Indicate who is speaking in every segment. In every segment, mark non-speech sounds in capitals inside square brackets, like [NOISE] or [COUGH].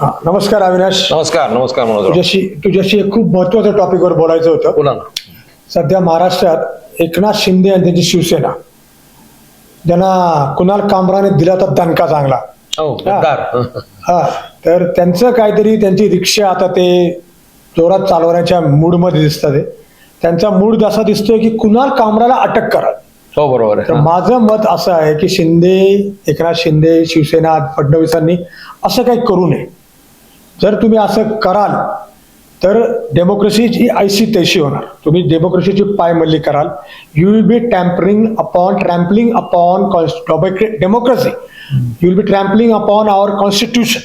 Speaker 1: हा, नमस्कार अविनाश.
Speaker 2: नमस्कार नमस्कार मनोज
Speaker 1: तुझ्याशी तुझ्याशी एक खूप महत्त्वाच्या टॉपिकवर बोलायचं होतं.
Speaker 2: बोला ना.
Speaker 1: सध्या महाराष्ट्रात एकनाथ शिंदे आणि त्यांची शिवसेना ज्यांना कुणाल कामराने दिला तर दणका चांगला.
Speaker 2: हो गद्दार.
Speaker 1: हा. तर त्यांचं काहीतरी त्यांची रिक्षा आता ते जोरात चालवण्याच्या मूडमध्ये दिसतात ते. त्यांचा मूड असा दिसतोय की कुणाल कामराला अटक करा
Speaker 2: हो बरोबर
Speaker 1: तर
Speaker 2: आहे
Speaker 1: माझं मत असं आहे की शिंदे एकनाथ शिंदे शिवसेना फडणवीसांनी असं काही करू नये. जर तुम्ही असं कराल तर डेमोक्रेसीची ऐशी तैशी होणार. तुम्ही डेमोक्रेसीची पायमल्ली कराल. You will be tampering upon trampling upon democracy you will be trampling upon our constitution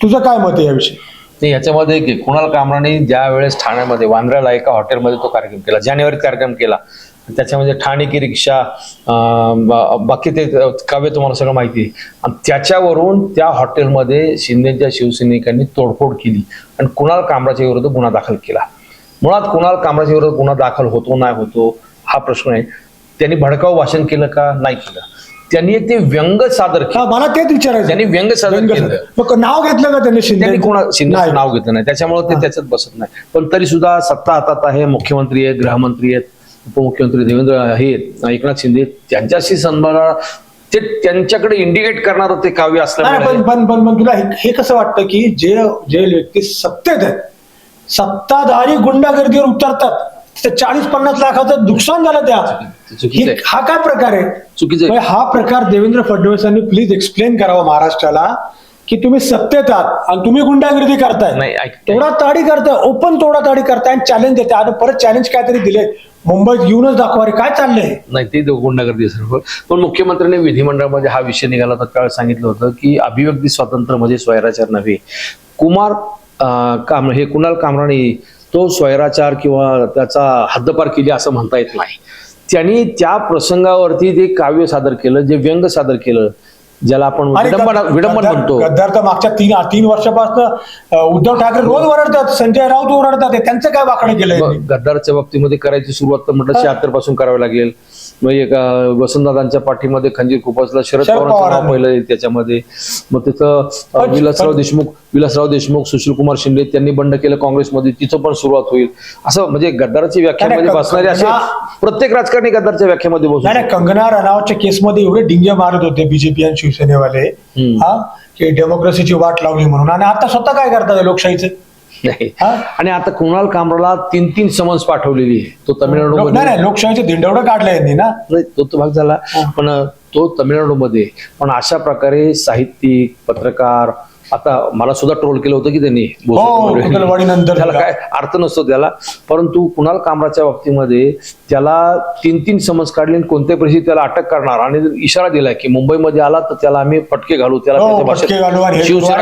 Speaker 1: तुझं काय मत आहे याविषयी?
Speaker 2: नाही याच्यामध्ये की कुणाल कामराने ज्या वेळेस ठाण्यामध्ये वांद्र्याला एका हॉटेलमध्ये तो कार्यक्रम केला जानेवारीत कार्यक्रम केला त्याच्यामध्ये ठाणे की रिक्षा बाकी ते काव्य तुम्हाला सगळं माहिती आहे. आणि त्याच्यावरून त्या हॉटेलमध्ये शिंदेच्या शिवसैनिकांनी तोडफोड केली आणि कुणाल कामराच्या विरोधात गुन्हा दाखल केला. मुळात कुणाल कामराच्या विरोधात गुन्हा दाखल होतो नाही होतो हा प्रश्न आहे. त्यांनी भडकाऊ भाषण केलं का? नाही केलं. त्यांनी ते व्यंग सादर केलं.
Speaker 1: मला तेच विचारायचं
Speaker 2: त्यांनी व्यंग सादर केलं.
Speaker 1: नाव घेतलं का त्यांनी शिंदे?
Speaker 2: त्यांनी कोणा
Speaker 1: नाही.
Speaker 2: नाव घेतलं नाही. त्याच्यामुळे ते त्याच्यात बसत नाही. पण तरी सुद्धा सत्ता हातात आहे. मुख्यमंत्री आहेत गृहमंत्री आहेत. उपमुख्यमंत्री देवेंद्र आहेत एकनाथ शिंदे. त्यांच्याशी संबंध ते त्यांच्याकडे इंडिकेट करणार ते काव्य असल्यामुळे
Speaker 1: पण पण पण पण तुला हे- कसं वाटतं की जे जे व्यक्ती सत्तेत आहेत सत्ताधारी गुंडागर्दीवर उतरतात ते चाळीस पन्नास लाखाचं नुकसान झालं त्या. हे- काय प्रकार आहे?
Speaker 2: चुकीचं
Speaker 1: हा प्रकार देवेंद्र फडणवीसांनी प्लीज एक्सप्लेन करावा महाराष्ट्राला की तुम्ही सत्तेत आहात आणि तुम्ही गुंडागिरी करताय. तोडा ताडी करताय ओपन तोडा ताडी करताय आणि चॅलेंज देताय. आणि परत चॅलेंज काहीतरी दिले मुंबईत येऊनच दाखवा काय चाललंय?
Speaker 2: नाही ते गुंडागर्दी असेल पण मुख्यमंत्र्यांनी विधिमंडळामध्ये हा विषय निघाला. तत्काळ सांगितलं होतं की अभिव्यक्ती स्वातंत्र्य म्हणजे स्वैराचार नव्हे. कुमार काम हे कुणाल कामराणी तो स्वैराचार किंवा त्याचा हद्दपार केली असं म्हणता येत नाही. त्यांनी त्या प्रसंगावरती जे काव्य सादर केलं जे व्यंग सादर केलं. ज्याला आपण विडंबना विडंबन म्हणतो.
Speaker 1: गद्दार तर मागच्या तीन तीन वर्षापासून उद्धव ठाकरे रोज ओरडतात संजय राऊत ओरडतात त्यांचं काय वाकडे केलंय
Speaker 2: गद्दारच्या बाबतीमध्ये करायची सुरुवात तर म्हटलं शहात्तरपासून करावी लागेल. अं, वसंतदादांच्या पाठीमध्ये खंजीर खुपसला शरद पवारांचं
Speaker 1: पवारांनी.
Speaker 2: पहिलं त्याच्यामध्ये. मग तिथं विलासराव देशमुख विलासराव देशमुख सुशीलकुमार शिंदे त्यांनी बंड केलं काँग्रेसमध्ये. तिथं पण सुरुवात होईल. असं म्हणजे गद्दाराची व्याख्यामध्ये बसणारे असे प्रत्येक राजकारणी गद्दारच्या व्याख्यामध्ये बसू
Speaker 1: नाही नाही कंगना रनावतच्या केसमध्ये एवढे डिंगे मारत होते बीजेपी शिवसेनेवाले. हा की डेमोक्रेसीची वाट लावली म्हणून. आणि आता स्वतः काय करतात लोकशाहीचे?
Speaker 2: नाही? आणि आता कुणाल कामराला तीन तीन समन्स पाठवलेली आहे. तो
Speaker 1: लोक- नाही लोकशाहीचे धिंडवडं काढलं यांनी ना.
Speaker 2: तो तो भाग झाला. पण तो तमिळनाडूमध्ये. पण अशा प्रकारे साहित्यिक पत्रकार आता मला सुद्धा ट्रोल केलं होतं की त्यांनी
Speaker 1: हो, कुंडलवाडीनंतर
Speaker 2: त्याला. काय अर्थ नसतो त्याला. परंतु कुणाल कामराच्या बाबतीमध्ये त्याला तीन तीन समज काढले आणि कोणत्याही परिस्थितीत त्याला अटक करणार. आणि इशारा दिलाय की मुंबईमध्ये आला तर त्याला आम्ही फटके घालू त्याला
Speaker 1: हो, हे
Speaker 2: शिवसेना.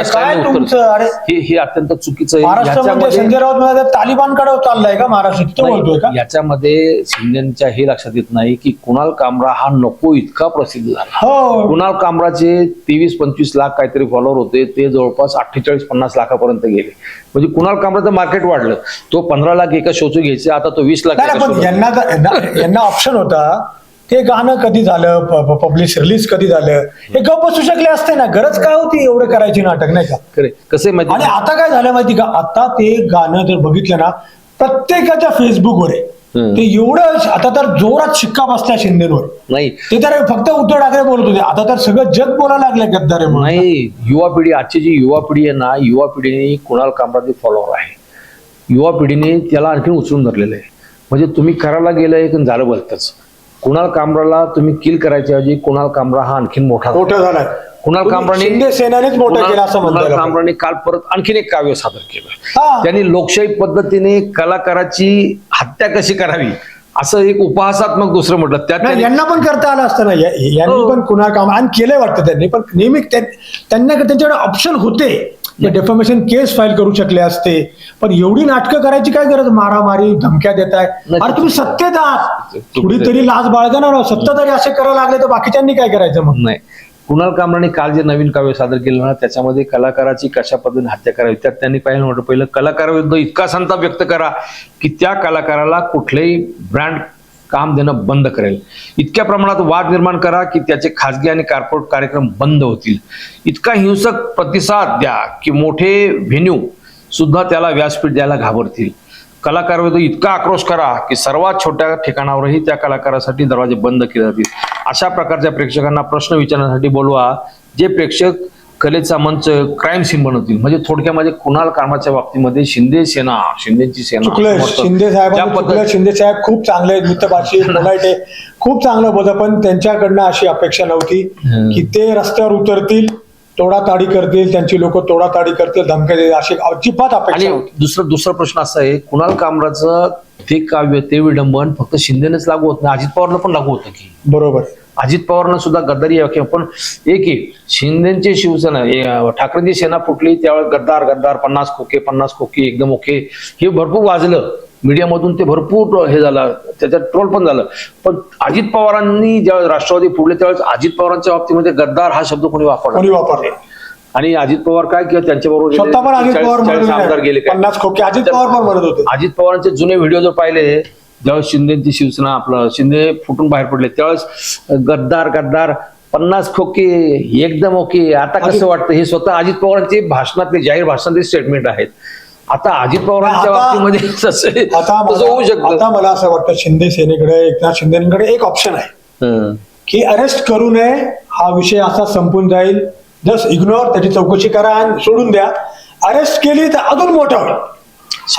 Speaker 2: हे हे अत्यंत चुकीचं आहे.
Speaker 1: तालिबानकडे चाललाय का महाराष्ट्र?
Speaker 2: याच्यामध्ये शिंदेच्या हे लक्षात येत नाही की कुणाल कामरा हा नको इतका प्रसिद्ध झाला.
Speaker 1: हो.
Speaker 2: कुणाल कामराचे तेवीस पंचवीस लाख काहीतरी फॉलोअर होते ते जवळपास अठ्ठेचाळीस पन्नास लाखापर्यंत गेले. म्हणजे कुणाल कामराचं मार्केट वाढलं. तो पंधरा लाख एका शोचं घ्यायचे आता तो वीस लाख.
Speaker 1: यांना यांना- ऑप्शन होता ते गाणं कधी झालं पब्लिश रिलीज कधी झालं हे गप बसू शकले असते ना. गरज काय होती एवढं करायची नाटक नाही का?
Speaker 2: कसं आहे
Speaker 1: आणि
Speaker 2: माहिती
Speaker 1: आता काय झालं माहिती का? आता ते गाणं जर बघितलं ना प्रत्येकाच्या फेसबुकवर आहे. ते एवढं आता तर जोरात शिक्का बसला शिंदेवर.
Speaker 2: नाही.
Speaker 1: ते तर फक्त उद्धव ठाकरे बोलत होते. आता तर सगळं जग बोलायला लागले गद्दार
Speaker 2: नाही युवा पिढी आजची जी युवा पिढी आहे ना युवा पिढीने कुणाल कामराचे फॉलोअर आहे. युवा पिढीने त्याला आणखीन उचलून धरलेलं आहे. म्हणजे तुम्ही करायला गेलं एक झालं भलतच कुणाल कामराला तुम्ही किल करायच्या ऐवजी कुणाल कामरा हा आणखीन मोठा झाला.
Speaker 1: मोठं झालाय.
Speaker 2: कुणाल कामराने
Speaker 1: शिंदे सेनानेच मोठं केलं असं
Speaker 2: कुणाल
Speaker 1: म्हणतात
Speaker 2: कामराने काल परत आणखीन एक काव्य सादर केलं.
Speaker 1: हा.
Speaker 2: त्यांनी लोकशाही पद्धतीने कलाकाराची हत्या कशी करावी असं एक उपहासात्मक दुसरं म्हटलं. त्यात
Speaker 1: नाही
Speaker 2: त्यांनी-
Speaker 1: यांना पण करता आलं असतं ना. या- यांनी
Speaker 2: हो.
Speaker 1: पण कुणा काम आणि केलंय वाटतं त्यांनी पण नेहमी त्या- त्यांना त्यांच्याकडे ऑप्शन होते. डेफॉर्मेशन केस फाईल करू शकले असते. पण एवढी नाटकं करायची काय गरज? मारामारी धमक्या देताय.
Speaker 2: नाही,
Speaker 1: अरे तुम्ही सत्तेत आहात. थोडी तरी लाज बाळगा ना सत्ता तरी असे करायला लागले तर बाकीच्यांनी काय करायचं मग?
Speaker 2: नाही. कुणाल कामराने काल जे नवीन काव्य सादर केलं ना त्याच्यामध्ये कलाकाराची कशा पद्धतीने हत्या करावी त्यात त्यांनी पाहिलं म्हटलं पहिलं कलाकाराविरुद्ध इतका संताप व्यक्त करा की त्या कलाकाराला कुठलेही ब्रँड काम देणं बंद करेल. इतक्या प्रमाणात वाद निर्माण करा की त्याचे खासगी आणि कार्पोरेट कार्यक्रम बंद होतील. इतका हिंसक प्रतिसाद द्या की मोठे व्हेन्यू सुद्धा त्याला व्यासपीठ द्यायला घाबरतील. कलाकाराविरुद्ध इतका आक्रोश करा की सर्वात छोट्या ठिकाणावरही त्या कलाकारासाठी दरवाजे बंद केले जातील. अशा प्रकारच्या प्रेक्षकांना प्रश्न विचारण्यासाठी बोलवा जे प्रेक्षक कलेचा मंच क्राईम सीन बनवतील. म्हणजे थोडक्यामध्ये कुणाल कामाच्या बाबतीमध्ये शिंदे सेना शिंदेची सेना
Speaker 1: शिंदे चुकलं शिंदे साहेब खूप चांगले आहेत, पोलाईट [LAUGHS] आहे खूप चांगलं बोलतात पण त्यांच्याकडनं अशी अपेक्षा नव्हती. की ते रस्त्यावर उतरतील. तोडाताडी करतील त्यांची लोक तोडाताडी करतील धमक्या देतील अशी अजिबात अपेक्षा
Speaker 2: आणि
Speaker 1: नव्हती
Speaker 2: दुसरा दुसरा प्रश्न असा आहे कुणाल कामराचं ते काव्य ते विडंबन फक्त शिंदेनेच लागू होत नाही अजित पवारला पण लागू होतं की.
Speaker 1: बरोबर. आहे.
Speaker 2: अजित पवारनं सुद्धा गद्दारी व्याख्या पण एक आहे शिंदेची शिवसेना हे, अं, ठाकरेंची सेना फुटली त्यावेळेस गद्दार गद्दार पन्नास खोके पन्नास खोके एकदम ओके हे भरपूर वाजलं. मीडियामधून ते भरपूर हे झालं त्याच्यात ट्रोल पण झालं. पण अजित पवारांनी ज्यावेळेस राष्ट्रवादी फुटले त्यावेळेस अजित पवारांच्या बाबतीमध्ये गद्दार हा शब्द कोणी वापरला आणि अजित पवार काय किंवा त्यांच्याबरोबर आमदार गेले
Speaker 1: अजित पवार पण म्हणत होते.
Speaker 2: अजित पवारांचे जुने व्हिडिओ जर पाहिले ज्यावेळेस शिंदेची शिवसेना आपलं शिंदे फुटून बाहेर पडले त्यावेळेस गद्दार गद्दार पन्नास खोके एकदम ओके. आता कसं वाटतं? हे स्वतः अजित पवारांचे भाषणातले जाहीर भाषणातले स्टेटमेंट आहेत. आता अजित पवारांच्या
Speaker 1: आता-
Speaker 2: बाबतीमध्ये [LAUGHS] तसं
Speaker 1: आता
Speaker 2: तसं होऊ
Speaker 1: मला
Speaker 2: शकतं.
Speaker 1: आता मला असं वाटतं शिंदे सेनेकडे एकनाथ शिंदेकडे एक ऑप्शन आहे. की अरेस्ट करू नये हा विषय असा संपून जाईल. जस्ट इग्नोर त्याची चौकशी करा आणि सोडून द्या. अरेस्ट केली तर अजून मोठं होईल.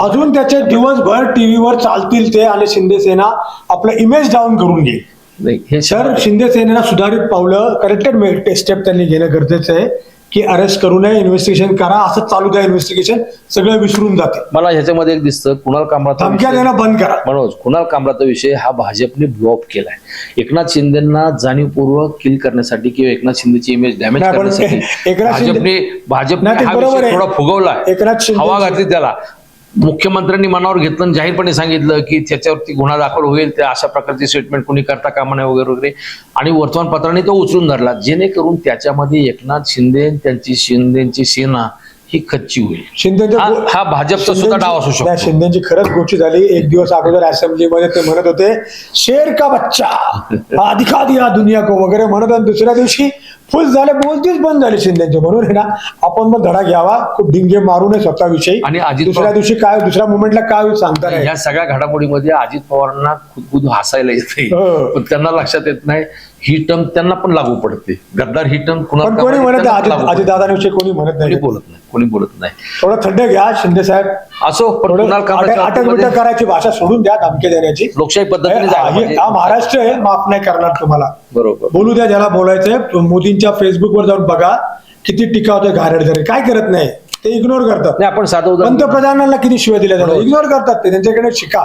Speaker 1: अजून त्याचे दिवसभर टीव्हीवर चालतील ते आणि शिंदे सेना आपलं इमेज डाऊन करून घेईल.
Speaker 2: नाही हे
Speaker 1: तर शिंदे सेनेला सुधारित पावलं करेक्टेड स्टेप त्यांनी घेणं गरजेचं आहे. की अरेस्ट करू नये इन्व्हेस्टिगेशन करा असं चालू द्या इन्व्हेस्टिगेशन सगळं विसरून जाते.
Speaker 2: मला ह्याच्यामध्ये एक दिसतं कुणाल कामराचा
Speaker 1: धमक्या
Speaker 2: विषय-
Speaker 1: देणं बंद करा.
Speaker 2: मनोज कुणाल कामराचा विषय हा भाजपने ब्लॉक केलाय. एकनाथ शिंदेना जाणीवपूर्वक किल करण्यासाठी किंवा एकनाथ शिंदेची इमेज डॅमेज
Speaker 1: नाही, पण
Speaker 2: करण्यासाठी
Speaker 1: एकनाथ शिंदे-
Speaker 2: भाजपने भाजपने
Speaker 1: नाही, ते
Speaker 2: हा
Speaker 1: बरोबर
Speaker 2: विषय
Speaker 1: आहे.
Speaker 2: थोडा फुगवलाय.
Speaker 1: एकनाथ शिंदे-
Speaker 2: हवा घातली त्याला. मुख्यमंत्र्यांनी मनावर घेतलं आणि जाहीरपणे सांगितलं की त्याच्यावरती गुन्हा दाखल होईल त्या अशा प्रकारची स्टेटमेंट कोणी करता कामा नये वगैरे वगैरे. आणि वर्तमानपत्राने तो उचलून धरला. जेणेकरून त्याच्यामध्ये एकनाथ शिंदे त्यांची शिंदेची सेना ही खच्ची होईल.
Speaker 1: शिंदेचे
Speaker 2: हा- हा भाजपचा सुद्धा डाव असू शकतो.
Speaker 1: नाही, शिंदेची खरंच गोष्टी झाली. एक दिवस अगोदर असेंब्लीमध्ये ते म्हणत होते शेर का बच्चा? हा दिखा दिया दुनिया को वगैरे म्हणत आणि दुसऱ्या दिवशी फुल झाले बोलतीच बंद झाली शिंदेचे. म्हणून आहे ना आपण पण धडा घ्यावा. खूप डिंगे मारू नये स्वतःविषयी.
Speaker 2: आणि अजित
Speaker 1: दुसऱ्या
Speaker 2: पवार-
Speaker 1: दिवशी काय दुसऱ्या मुवमेंटला काय होईल सांगता नाही.
Speaker 2: या सगळ्या घडामोडीमध्ये अजित पवारांना खुदखुद हसायला येते
Speaker 1: हो.
Speaker 2: पण त्यांना लक्षात येत नाही. ही टर्म त्यांना पण लागू पडते. गद्दार ही टर्म
Speaker 1: पण कोणी म्हणत नाही. दादाविषयी कोणी म्हणत नाही.
Speaker 2: बोलत नाही कोणी बोलत नाही.
Speaker 1: थोडं थंड घ्या शिंदे साहेब.
Speaker 2: असो बाबतीमध्ये
Speaker 1: करायची भाषा सोडून द्या धमकी देण्याची.
Speaker 2: लोकशाही पद्धतीने
Speaker 1: हे- महाराष्ट्र आहे माफ नाही करणार तुम्हाला.
Speaker 2: बरोबर.
Speaker 1: बोलू द्या ज्याला बोलायचंय मोदींच्या फेसबुकवर जाऊन बघा किती टीका होते घाणेरडे काय करत नाही ते इग्नोर करतात.
Speaker 2: नाही आपण साधं उदाहरण
Speaker 1: पंतप्रधानांना किती शिवाय दिल्या जातात. इग्नोर करतात ते त्यांच्याकडे शिका.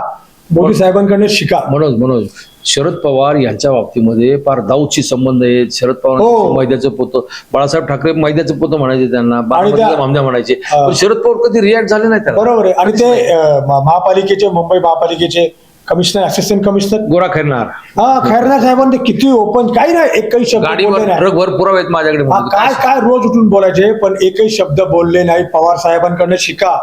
Speaker 1: मोदी साहेबांकडे शिका.
Speaker 2: मनोज मनोज शरद पवार यांच्या बाबतीमध्ये फार दाऊदशी संबंध आहेत शरद पवार
Speaker 1: हो.
Speaker 2: मैद्याचं पोतं बाळासाहेब ठाकरे मैद्याचं पोतं म्हणायचे त्यांना
Speaker 1: त्या-
Speaker 2: बाळासाहेब म्हणायचे. पण शरद पवार कधी रिॲक्ट झाले नाही त्याला.
Speaker 1: बरोबर आहे. आणि ते महापालिकेचे मुंबई महापालिकेचे कमिशनर असिस्टंट कमिशनर
Speaker 2: गोरा खैरणार
Speaker 1: हा खैरनार साहेबांनी किती ओपन काही नाही एकही शब्द
Speaker 2: आहेत माझ्याकडे.
Speaker 1: काय काय रोज उठून बोलायचे पण एकही शब्द बोलले नाही. पवार साहेबांकडनं शिका.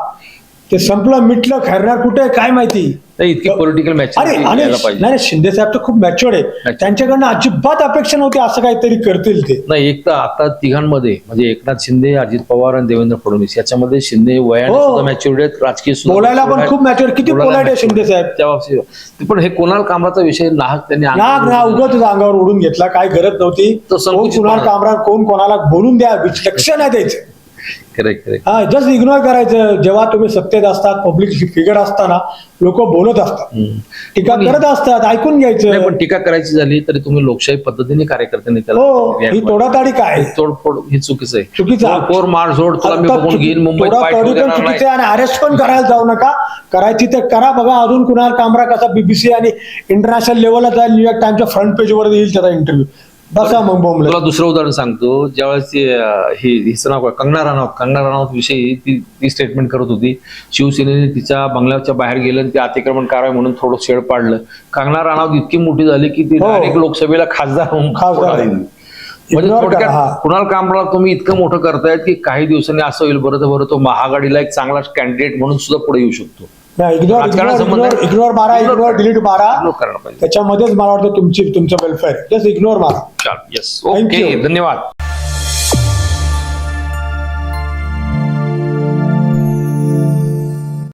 Speaker 1: ते संपलं मिटलं खैरनार कुठे काय माहिती?
Speaker 2: नाही, इतकी पॉलिटिकल मॅच
Speaker 1: अरे आणि नाही शिंदे साहेब तर खूप मॅच्युअर्ड आहे. त्यांच्याकडनं अजिबात अपेक्षा नव्हती असं काहीतरी करतील ते.
Speaker 2: नाही एक तर आता तिघांमध्ये म्हणजे एकनाथ शिंदे अजित पवार आणि देवेंद्र फडणवीस याच्यामध्ये शिंदे वयाने
Speaker 1: हो.
Speaker 2: सुद्धा मॅच्युअर्ड आहेत. राजकीय सुद्धा
Speaker 1: बोलायला पण
Speaker 2: आहेत.
Speaker 1: खूप मॅच्युअर किती
Speaker 2: बोलायला
Speaker 1: पोलाइट आहे
Speaker 2: mature
Speaker 1: शिंदे साहेब.
Speaker 2: त्या बाबतीत. पण हे कोणाल कामराचा विषय नाहक त्यांनी
Speaker 1: नाग ना. उगत अंगावर उडून घेतला. काय गरज नव्हती.
Speaker 2: तो
Speaker 1: कोण
Speaker 2: संकुचित
Speaker 1: कुणाला
Speaker 2: पणा.
Speaker 1: कामरा कोण कोणाला बोलून द्या विच- लक्ष नाही द्यायचं हा जस्ट इग्नोर करायचं. जेव्हा तुम्ही सत्तेत असतात पब्लिक फिगर असताना लोक बोलत असतात. टीका करत असतात ऐकून
Speaker 2: नाही पण
Speaker 1: घ्यायचं
Speaker 2: टीका करायची झाली तरी तुम्ही लोकशाही पद्धतीने कार्यकर्त्यांनी त्याला
Speaker 1: हो ही. तोडाताडी काय?
Speaker 2: तोडफोड हे चुकीचं आहे.
Speaker 1: चुकीचं.
Speaker 2: तोडफोड मारझोड तुला मी बघून घेईन मुंबईत पाय
Speaker 1: तोडाताडी
Speaker 2: ठेवू
Speaker 1: पण चुकीचं आहे आणि अरेस्ट पण करायला जाऊ नका. करायची तर करा बघा अजून कुणाल कामरा कसा बीबीसी आणि इंटरनॅशनल लेवलला जाईल न्यूयॉर्क टाइमच्या फ्रंट पेजवर येईल त्याचा इंटरव्ह्यू बसा मग बोंबलं
Speaker 2: तुला दुसरं उदाहरण सांगतो. ज्यावेळेस ती अं, ही हिचं नाव काय कंगना राणावत कंगना राणावत विषयी ती ती स्टेटमेंट करत होती. शिवसेनेने तिच्या बंगल्याच्या बाहेर गेलं आणि ते अतिक्रमण करावं म्हणून थोडं शेड पाडलं. कंगना राणावत इतकी मोठी झाली की ती
Speaker 1: हो.
Speaker 2: डायरेक्ट लोकसभेला खासदार होऊन
Speaker 1: खासदार.
Speaker 2: म्हणजे
Speaker 1: Ignore करा, हा.
Speaker 2: थोडक्यात कुणाल कामराला तुम्ही इतकं मोठं करतायत की काही दिवसांनी असं होईल बरं तर बरं तो महाआघाडीला एक चांगला कॅन्डिडेट म्हणून सुद्धा पुढे येऊ शकतो.
Speaker 1: इग्नोर इग्नोर
Speaker 2: आहे.
Speaker 1: इग्नोर मारा
Speaker 2: Ignore
Speaker 1: इग्नोर
Speaker 2: करा.
Speaker 1: डिलीट मारा.
Speaker 2: Ignore करायला पाहिजे.
Speaker 1: त्याच्यामध्येच मला वाटतं तुमची तुमचं वेलफेअर जस्ट इग्नोर मारा.
Speaker 2: चाल येस
Speaker 1: Thank
Speaker 2: ओके
Speaker 1: you.
Speaker 2: धन्यवाद.